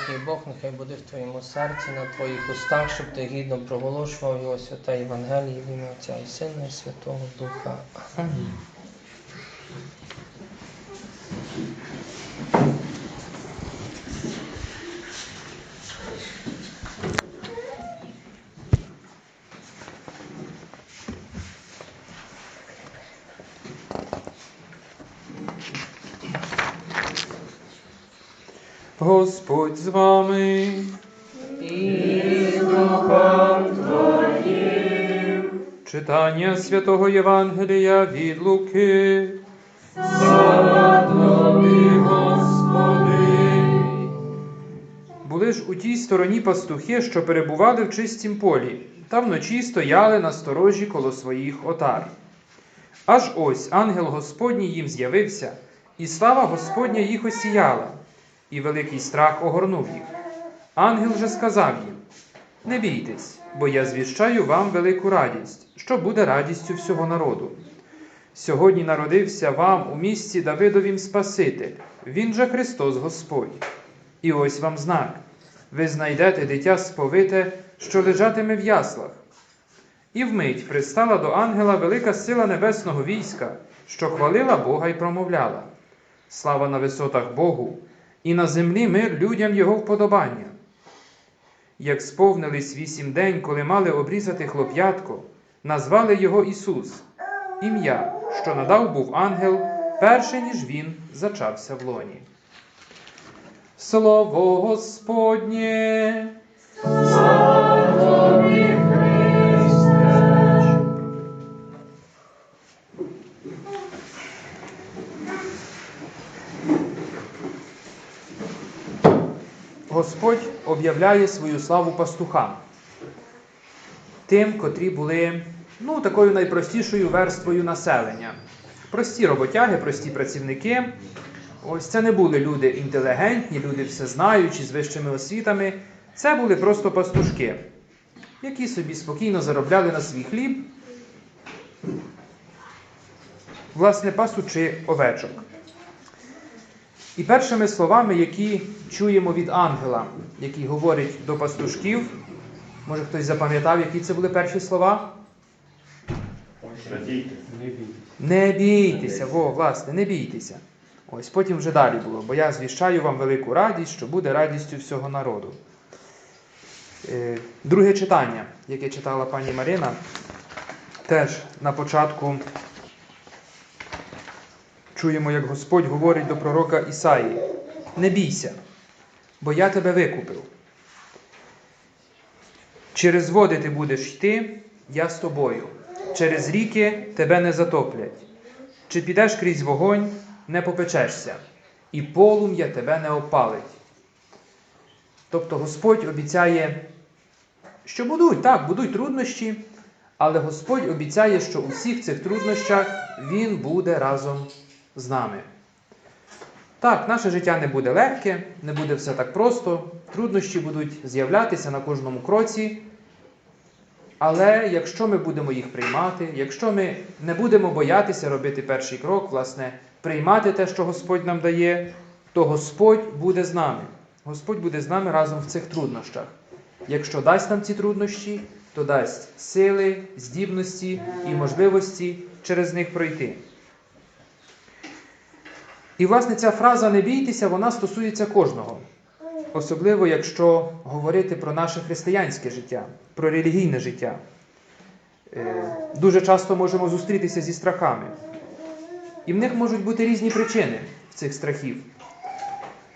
всякий Бог, нехай буде в твоєму серці, на твоїх устах, щоб ти гідно проголошував його свята Євангеліє в ім'я Отця і Сина і Святого Духа. Амінь. Читання святого Євангелія від Луки. Слава тобі, Господи. Були ж у тій стороні пастухи, що перебували в чистім полі, та вночі стояли на сторожі коло своїх отар. Аж ось ангел Господній їм з'явився, і слава Господня їх осіяла, і великий страх огорнув їх. Ангел же сказав їм: Не бійтесь, бо я звіщаю вам велику радість, що буде радістю всього народу. Сьогодні народився вам у місті Давидовім Спаситель, він же Христос Господь. І ось вам знак: ви знайдете дитя сповите, що лежатиме в яслах. І вмить пристала до ангела велика сила небесного війська, що хвалила Бога і промовляла. Слава на висотах Богу, і на землі мир людям Його вподобання. Як сповнились вісім день, коли мали обрізати хлоп'ятко, назвали його Ісус, ім'я, що надав був ангел, перше ніж він зачався в лоні. Слово Господнє. Господь об'являє свою славу пастухам, тим, котрі були ну, такою найпростішою верствою населення. Прості роботяги, прості працівники. Ось це не були люди інтелігентні, люди всезнаючі, з вищими освітами. Це були просто пастушки, які собі спокійно заробляли на свій хліб, власне, пасучи овечок. І першими словами, які чуємо від ангела, який говорить до пастушків, може хтось запам'ятав, які це були перші слова? Радійте. Не бійтеся, во, власне, не бійтеся. Ось потім вже далі було, бо я звіщаю вам велику радість, що буде радістю всього народу. Е, Друге читання, яке читала пані Марина, теж на початку чуємо, як Господь говорить до пророка Ісаї: Не бійся, бо я тебе викупив. Через води ти будеш йти, я з тобою. Через ріки тебе не затоплять. Чи підеш крізь вогонь, не попечешся, і полум'я тебе не опалить. Тобто Господь обіцяє, що будуть, так, будуть труднощі, але Господь обіцяє, що у всіх цих труднощах Він буде разом з нами. Так, наше життя не буде легке, не буде все так просто, труднощі будуть з'являтися на кожному кроці. Але якщо ми будемо їх приймати, якщо ми не будемо боятися робити перший крок, власне, приймати те, що Господь нам дає, то Господь буде з нами. Господь буде з нами разом в цих труднощах. Якщо дасть нам ці труднощі, то дасть сили, здібності і можливості через них пройти. І, власне, ця фраза не бійтеся, вона стосується кожного. Особливо, якщо говорити про наше християнське життя, про релігійне життя. Е, Дуже часто можемо зустрітися зі страхами. І в них можуть бути різні причини цих страхів.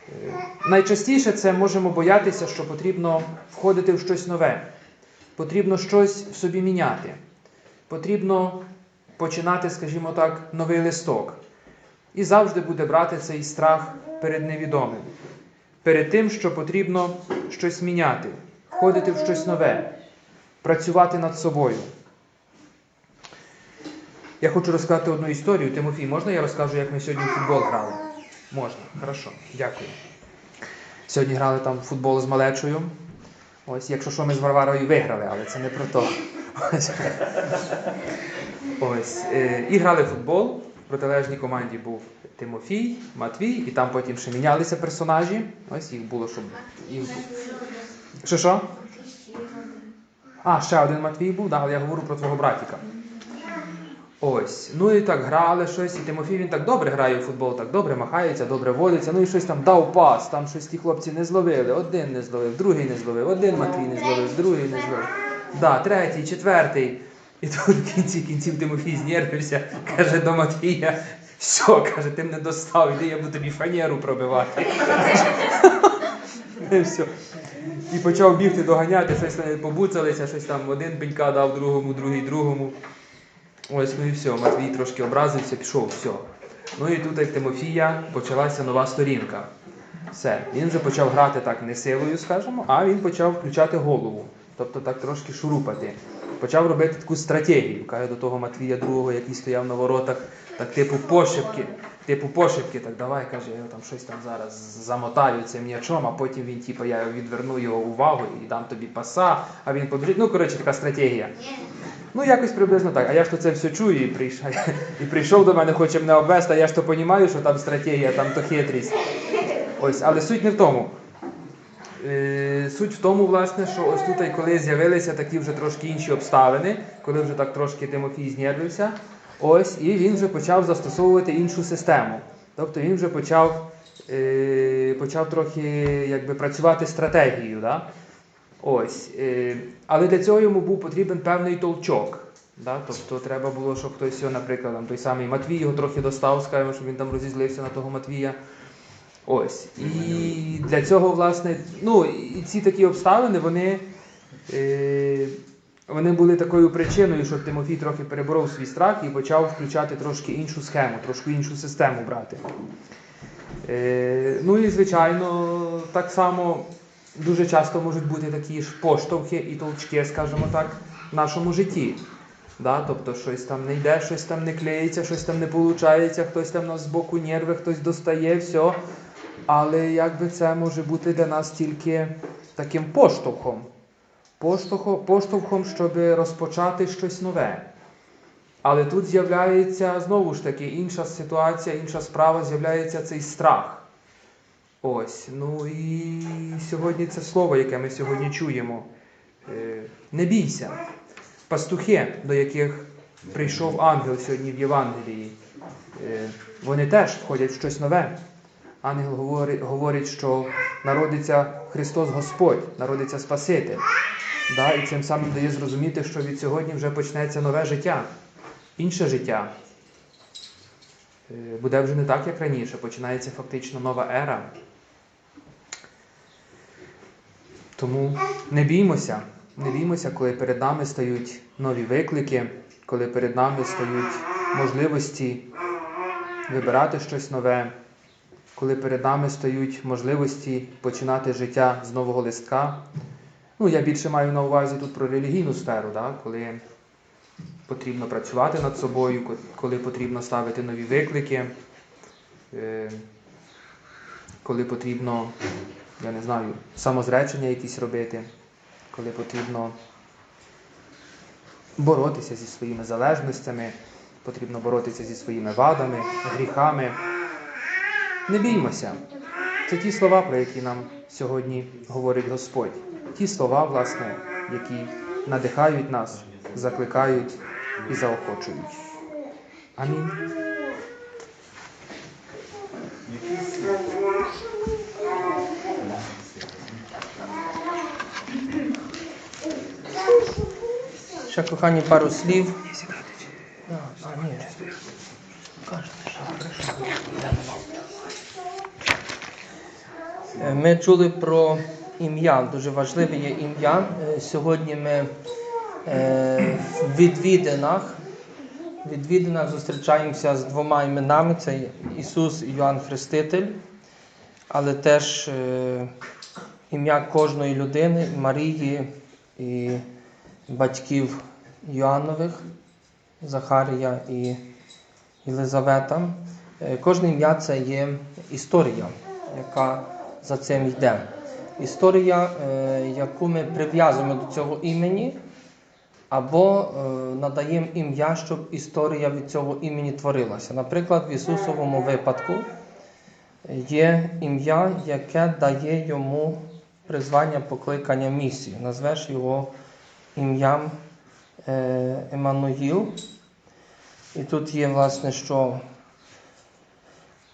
Е, Найчастіше це можемо боятися, що потрібно входити в щось нове, потрібно щось в собі міняти, потрібно починати, скажімо так, новий листок. І завжди буде брати цей страх перед невідомим перед тим, що потрібно щось міняти, входити в щось нове, працювати над собою. Я хочу розказати одну історію. Тимофій, можна я розкажу, як ми сьогодні в футбол грали? Можна, хорошо, дякую. Сьогодні грали там футбол з малечою. Ось, якщо що, ми з Варварою виграли, але це не про то. Ось. Ось. е, І грали в футбол. Протилежній команді був Тимофій, Матвій, і там потім ще мінялися персонажі. Ось їх було, щоб їх. Що що? А, ще один Матвій був, да, але я говорю про твого братіка. Ось. Ну і так грали щось, і Тимофій він так добре грає в футбол, так добре махається, добре водиться. Ну і щось там дав пас, там щось ті хлопці не зловили. Один не зловив, другий не зловив, один Матвій не зловив, другий не зловив. Да, третій, четвертий. І тут в кінці кінців Тимофій знервився, каже до Матвія, що, каже, ти мене достав, іди я буду тобі фанеру пробивати. Все. І почав бігти доганяти, щось побуцалися, щось там один пенька дав другому, другий другому. Ось, ну і все, Матвій трошки образився, пішов, все. Ну і тут, як Тимофія, почалася нова сторінка. Все, він вже почав грати так не силою, скажімо, а він почав включати голову. Тобто так трошки шурупати. Почав робити таку стратегію. Каже до того Матвія другого, який стояв на воротах, так типу пошепки. Типу пошепки, так давай, каже, я там щось там зараз замотаю цим м'ячом, а потім він, типу, я відверну його увагу і дам тобі паса, а він побіжить. Ну, коротше, така стратегія. Ну, якось приблизно так. А я ж то це все чую і прийшов, і прийшов до мене, хоче мене обвести, а я ж то розумію, що там стратегія, там то хитрість. Ось, але суть не в тому. Е, Суть в тому, власне, що ось тут, коли з'явилися такі вже трошки інші обставини, коли вже так трошки Тимофій знервився, ось, і він вже почав застосовувати іншу систему. Тобто він вже почав, е, почав трохи якби, працювати стратегією. Да? Ось. Е, але для цього йому був потрібен певний толчок. Да? Тобто треба було, щоб хтось, наприклад, там, той самий Матвій його трохи достав, скажімо, щоб він там розізлився на того Матвія. Ось. І для цього, власне, ну, і ці такі обставини, вони, е, вони були такою причиною, що Тимофій трохи переборов свій страх і почав включати трошки іншу схему, трошки іншу систему брати. Е, ну і, звичайно, так само дуже часто можуть бути такі ж поштовхи і толчки, скажімо так, в нашому житті. Да? Тобто щось там не йде, щось там не клеїться, щось там не виходить, хтось там нас з боку нерви, хтось достає, все. Але якби це може бути для нас тільки таким поштовхом. Поштовхом, поштовхом, щоб розпочати щось нове. Але тут з'являється знову ж таки інша ситуація, інша справа, з'являється цей страх. Ось. Ну і сьогодні це слово, яке ми сьогодні чуємо. Е, Не бійся. Пастухи, до яких прийшов ангел сьогодні в Євангелії, е, вони теж входять в щось нове. Ангел говорить, говорить, що народиться Христос Господь, народиться Спаситель. Да? І цим самим дає зрозуміти, що від сьогодні вже почнеться нове життя, інше життя. Е, Буде вже не так, як раніше, починається фактично нова ера. Тому не біймося, не біймося, коли перед нами стають нові виклики, коли перед нами стають можливості вибирати щось нове, коли перед нами стають можливості починати життя з нового листка. Ну, я більше маю на увазі тут про релігійну сферу, да? коли потрібно працювати над собою, коли потрібно ставити нові виклики, е, коли потрібно, я не знаю, самозречення якісь робити, коли потрібно боротися зі своїми залежностями, потрібно боротися зі своїми вадами, гріхами. Не біймося. Це ті слова, про які нам сьогодні говорить Господь. Ті слова, власне, які надихають нас, закликають і заохочують. Амінь. Ще кохані пару слів. Ми чули про ім'я, дуже важливе є ім'я. Е, Сьогодні ми е, в відвідинах, в відвідинах зустрічаємося з двома іменами: це Ісус і Йоанн Хреститель, але теж е, ім'я кожної людини, Марії і батьків Йоаннових, Захарія і Єлизавета. Кожне ім'я це є історія, яка за цим йде. Історія, е, яку ми прив'язуємо до цього імені, або е, надаємо ім'я, щоб історія від цього імені творилася. Наприклад, в Ісусовому випадку є ім'я, яке дає йому призвання, покликання місію. Назвеш його ім'ям е, Еммануїл. І тут є, власне, що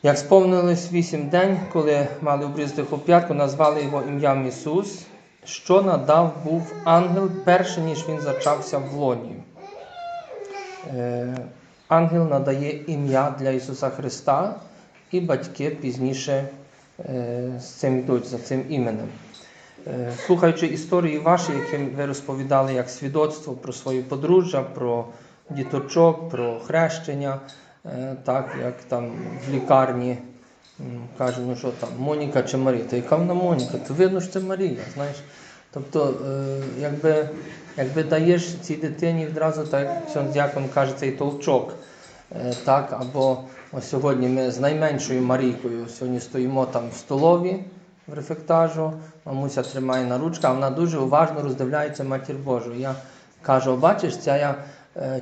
як сповнилось вісім день, коли мали обрізати хлоп'ятку, назвали його ім'ям Ісус, що надав був ангел перше, ніж він зачався в лоні. Е, ангел надає ім'я для Ісуса Христа, і батьки пізніше е, з цим йдуть, за цим іменем. Е, Слухаючи історії ваші, які ви розповідали як свідоцтво про свої подружжя, про діточок, про хрещення, так як там в лікарні кажуть, ну що там, Моніка чи Марія? Та яка вона Моніка? То видно, що це Марія, знаєш. Тобто, е, якби, якби даєш цій дитині відразу, так як Дякон каже, цей толчок. Е, Так, або ось сьогодні ми з найменшою Марійкою сьогодні стоїмо там в столові в рефектажу, мамуся тримає на ручках, вона дуже уважно роздивляється Матір Божу. Я кажу, бачиш, ця я е,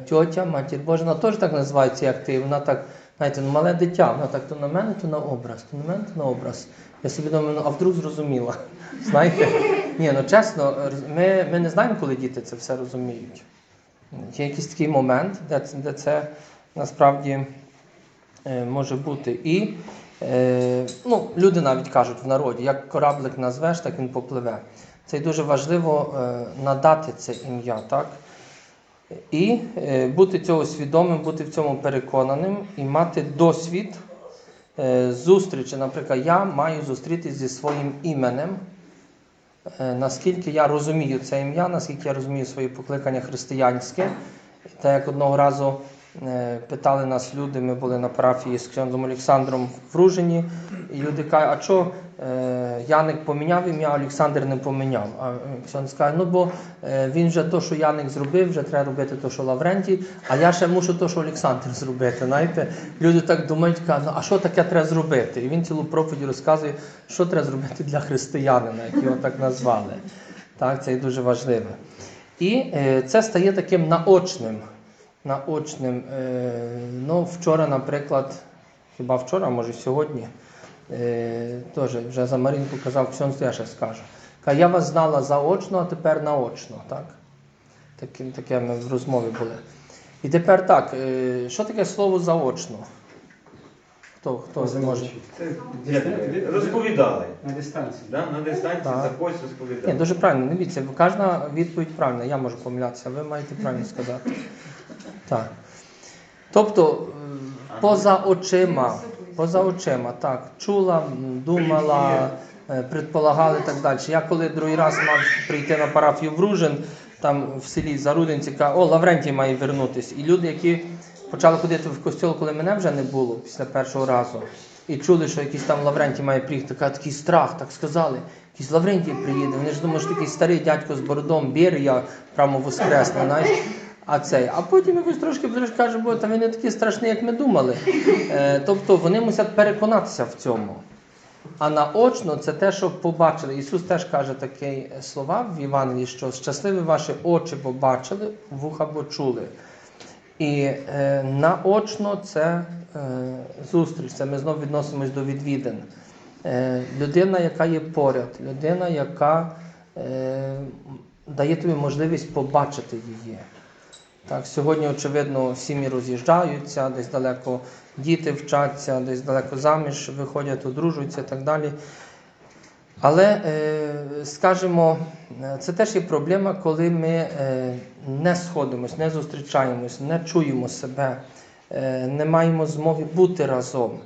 тьотя, Матір Божа, вона теж так називається, як ти. Вона так, знаєте, ну, мале дитя, вона так то на мене, то на образ, то на мене, то на образ. Я собі думаю, ну а вдруг зрозуміла. Знаєте? Ні, ну чесно, ми, ми не знаємо, коли діти це все розуміють. Є якийсь такий момент, де це, де це насправді е, може бути. І е, ну, люди навіть кажуть в народі, як кораблик назвеш, так він попливе. Це дуже важливо е, надати це ім'я, так? І е, бути цього свідомим, бути в цьому переконаним і мати досвід е, зустрічі. Наприклад, я маю зустрітися зі своїм іменем. Е, наскільки я розумію це ім'я, наскільки я розумію своє покликання християнське. Та як одного разу питали нас люди, ми були на парафії з Ксьондом Олександром в Ружині, і люди кажуть, а що е, Яник поміняв ім'я, а Олександр не поміняв. А Ксьонд каже, ну бо е, він вже то, що Яник зробив, вже треба робити то, що Лаврентій, а я ще мушу то, що Олександр зробити. Знаєте? Люди так думають, кажуть, ну а що таке треба зробити? І він цілу проповідь розказує, що треба зробити для християнина, як його так назвали. Так, це є дуже важливо. І е, це стає таким наочним. Наочним. Е, ну, вчора, наприклад, хіба вчора, а може сьогодні, е, теж вже за Марінку казав, Ксьон я ще скажу. Каже, я вас знала заочно, а тепер наочно. Так? Таке, таке ми в розмові були. І тепер так, е, що таке слово заочно? Хто, хто зможе? Це Розповідали. на дистанції. Да? На дистанції Так. за когось Ні, розповідали. дуже правильно, дивіться, кожна відповідь правильна, я можу помилятися, ви маєте правильно сказати. Так. Тобто, поза очима, поза очима, так, чула, думала, е, предполагали і так далі. Я коли другий раз мав прийти на парафію в Ружин, там в селі Зарудинці, кажу, о, Лаврентій має вернутися. І люди, які почали ходити в костьол, коли мене вже не було після першого разу, і чули, що якийсь там Лаврентій має приїхати, така, такий страх, так сказали. Якийсь Лаврентій приїде. Вони ж думають, що такий старий дядько з бородом, Берія, прямо воскресне, знаєш. А цей, а потім якось трошки трошки каже, бо та він не такий страшний, як ми думали. Е, тобто вони мусять переконатися в цьому. А наочно це те, що побачили. Ісус теж каже такі слова в Євангелії, що щасливі ваші очі побачили, вуха почули. І е, наочно це е, зустріч, це ми знову відносимось до відвідин. Е, людина, яка є поряд, людина, яка е, дає тобі можливість побачити її. Так, сьогодні, очевидно, сім'ї роз'їжджаються, десь далеко діти вчаться, десь далеко заміж виходять, одружуються і так далі. Але, е, скажімо, це теж є проблема, коли ми е, не сходимось, не зустрічаємось, не чуємо себе, е, не маємо змоги бути разом.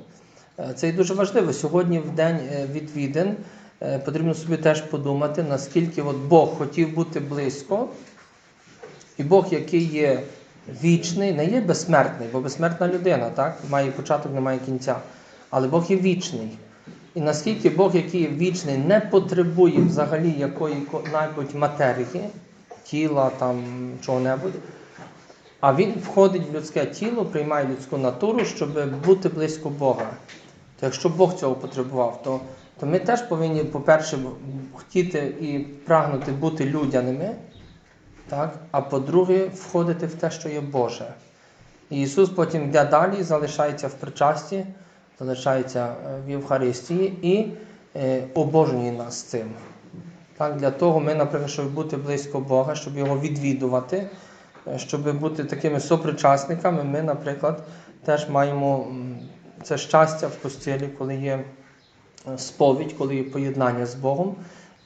Це і дуже важливо. Сьогодні, в день відвідин, потрібно собі теж подумати, наскільки от Бог хотів бути близько, і Бог, який є вічний, не є безсмертний, бо безсмертна людина, так? має початок, не має кінця. Але Бог є вічний. І наскільки Бог, який є вічний, не потребує взагалі якої-небудь матерії, тіла там чого-небудь, а він входить в людське тіло, приймає людську натуру, щоб бути близько Бога. То якщо Бог цього потребував, то, то ми теж повинні, по-перше, хотіти і прагнути бути людяними, Так? А по-друге, входити в те, що є Боже. І Ісус потім йде далі, залишається в причасті, залишається е, в Євхаристії і е, обожнює нас цим. Так, для того ми, наприклад, щоб бути близько Бога, щоб його відвідувати, е, щоб бути такими сопричасниками, ми, наприклад, теж маємо це щастя в постілі, коли є сповідь, коли є поєднання з Богом.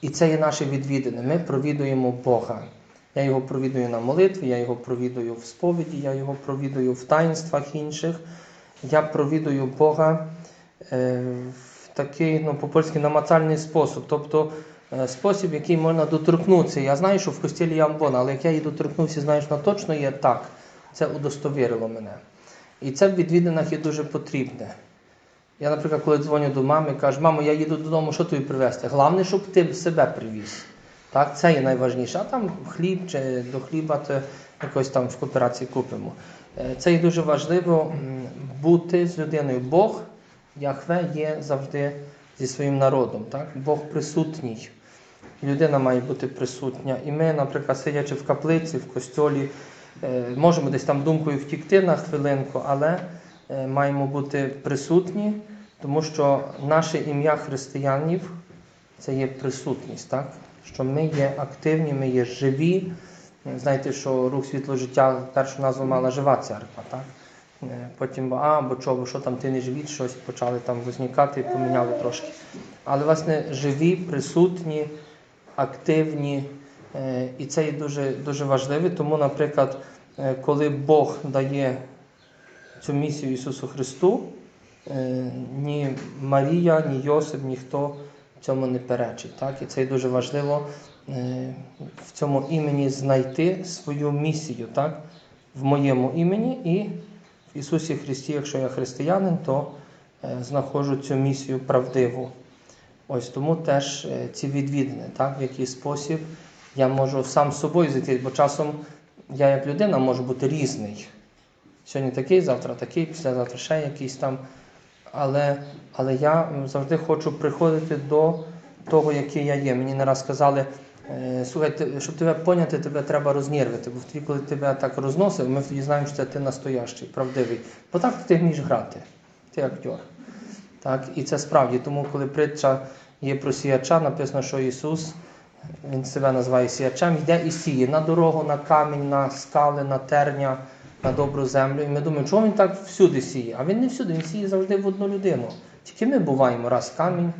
І це є наше відвідини. Ми провідуємо Бога. Я його провідую на молитві, я його провідую в сповіді, я його провідую в таїнствах інших. Я провідую Бога е, в такий, ну, по-польськи, намацальний спосіб. Тобто е, спосіб, який можна доторкнутися. Я знаю, що в костілі є амбона, але як я її доторкнувся, знаєш, на точно є так. Це удостовірило мене. І це в відвідинах є дуже потрібне. Я, наприклад, коли дзвоню до мами, кажу, мамо, я їду додому, що тобі привезти? Головне, щоб ти себе привіз. Так, це є найважніше. А там хліб чи до хліба то якось там в кооперації купимо. Це є дуже важливо бути з людиною. Бог, Яхве, є завжди зі своїм народом. Так? Бог присутній. Людина має бути присутня. І ми, наприклад, сидячи в каплиці, в костьолі, можемо десь там думкою втікти на хвилинку, але маємо бути присутні, тому що наше ім'я християнів це є присутність, так? Що ми є активні, ми є живі. Знаєте, що рух світло життя першу назву мала жива церква. Так? Е, Потім, а, бо чого, що там ти не живіт, щось почали там возникати і поміняли трошки. Але, власне, живі, присутні, активні, е, і це є дуже, дуже важливо. Тому, наприклад, е, коли Бог дає цю місію Ісусу Христу, ні Марія, ні Йосип, ніхто цьому не перечить. Так? І це дуже важливо е, в цьому імені знайти свою місію. Так? В моєму імені і в Ісусі Христі, якщо я християнин, то е, знаходжу цю місію правдиву. Ось тому теж е, ці відвідини, так? в який спосіб я можу сам з собою зайти, бо часом я як людина можу бути різний. Сьогодні такий, завтра такий, післязавтра ще якийсь там. Але, але я завжди хочу приходити до того, який я є. Мені не раз сказали, е, слухай, щоб тебе поняти, тебе треба рознервити. Бо тоді, коли тебе так розносив, ми тоді знаємо, що це ти настоящий, правдивий. Бо так ти вмієш грати, ти актер. Так? І це справді, тому коли притча є про сіяча, написано, що Ісус, Він себе називає сіячем, йде і сіє на дорогу, на камінь, на скали, на терня, на добру землю. І ми думаємо, чому він так всюди сіє? А він не всюди, він сіє завжди в одну людину. Тільки ми буваємо раз камінь,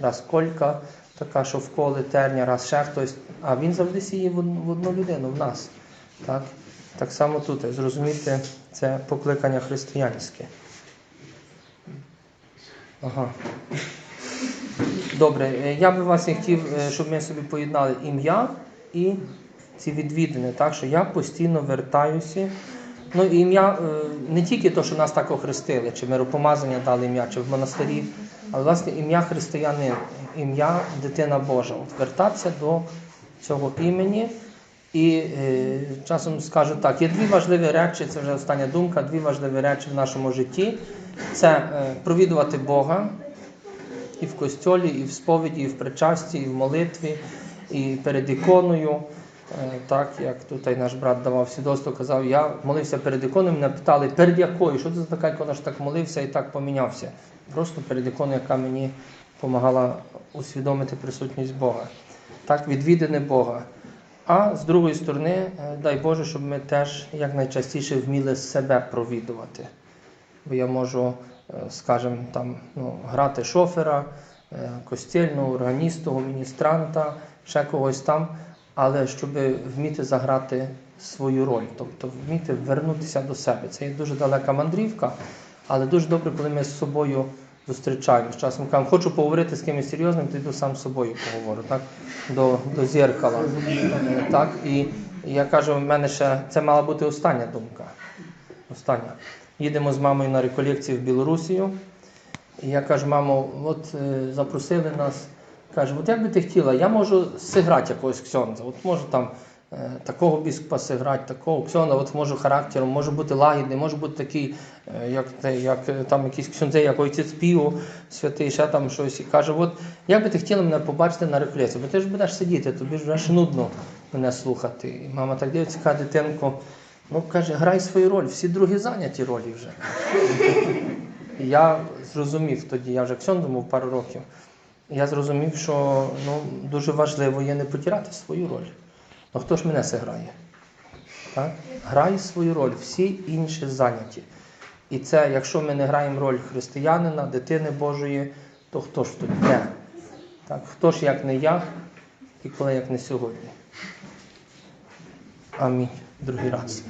раз колька, така, що вколи терня, раз ще хтось. А він завжди сіє в одну, людину, в нас. Так? так само тут. Зрозумійте, це покликання християнське. Ага. Добре, е, я би вас хотів, е, щоб ми собі поєднали ім'я і ці відвідини, так що я постійно вертаюся. Ну, і ім'я е, не тільки то, що нас так охрестили, чи миропомазання дали ім'я, чи в монастирі, але власне ім'я християнин, ім'я дитина Божа. От вертатися до цього імені. І е, часом скажу так, є дві важливі речі, це вже остання думка, дві важливі речі в нашому житті. Це е, провідувати Бога і в костьолі, і в сповіді, і в причасті, і в молитві, і перед іконою. Е, Так, як тут наш брат давав свідоцтво, казав, я молився перед іконою, мене питали, перед якою? Що це за така ікона, що так молився і так помінявся? Просто перед іконою, яка мені допомагала усвідомити присутність Бога. Так, відвідини Бога. А з другої сторони, е, дай Боже, щоб ми теж якнайчастіше вміли себе провідувати. Бо я можу, е, скажімо, там, ну, грати шофера, костільного, органістого, міністранта, ще когось там, але щоб вміти заграти свою роль, тобто вміти вернутися до себе. Це є дуже далека мандрівка, але дуже добре, коли ми з собою зустрічаємось. Часом кажемо, хочу поговорити з кимось серйозним, то йду сам з собою поговорю, так? До, до зеркала. Так? І я кажу, в мене ще це мала бути остання думка. Остання. Їдемо з мамою на реколекцію в Білорусію. І я кажу, мамо, от е, запросили нас. Каже, от як би ти хотіла, я можу зіграти якогось ксьонза. От можу там е, такого біскупа зіграти, такого ксьонза, от можу характером, можу бути лагідний, можу бути такий, е, як, те- як е, там якісь ксьонзи, як отець Піо, святий, ще там щось. І каже, от як би ти хотіла мене побачити на реколекції, бо ти ж будеш сидіти, тобі ж вже нудно. мене слухати. І мама так дивиться, каже, дитинку, ну каже, грай свою роль, всі другі зайняті ролі вже. Я зрозумів тоді, я вже ксьондом був пару років. Я зрозумів, що ну, дуже важливо є не потіряти свою роль. Ну хто ж мене це грає? Так? Грай свою роль, всі інші зайняті. І це, якщо ми не граємо роль християнина, дитини Божої, то хто ж тут не? Так, хто ж як не я, і коли як не сьогодні? Амінь. Другий раз.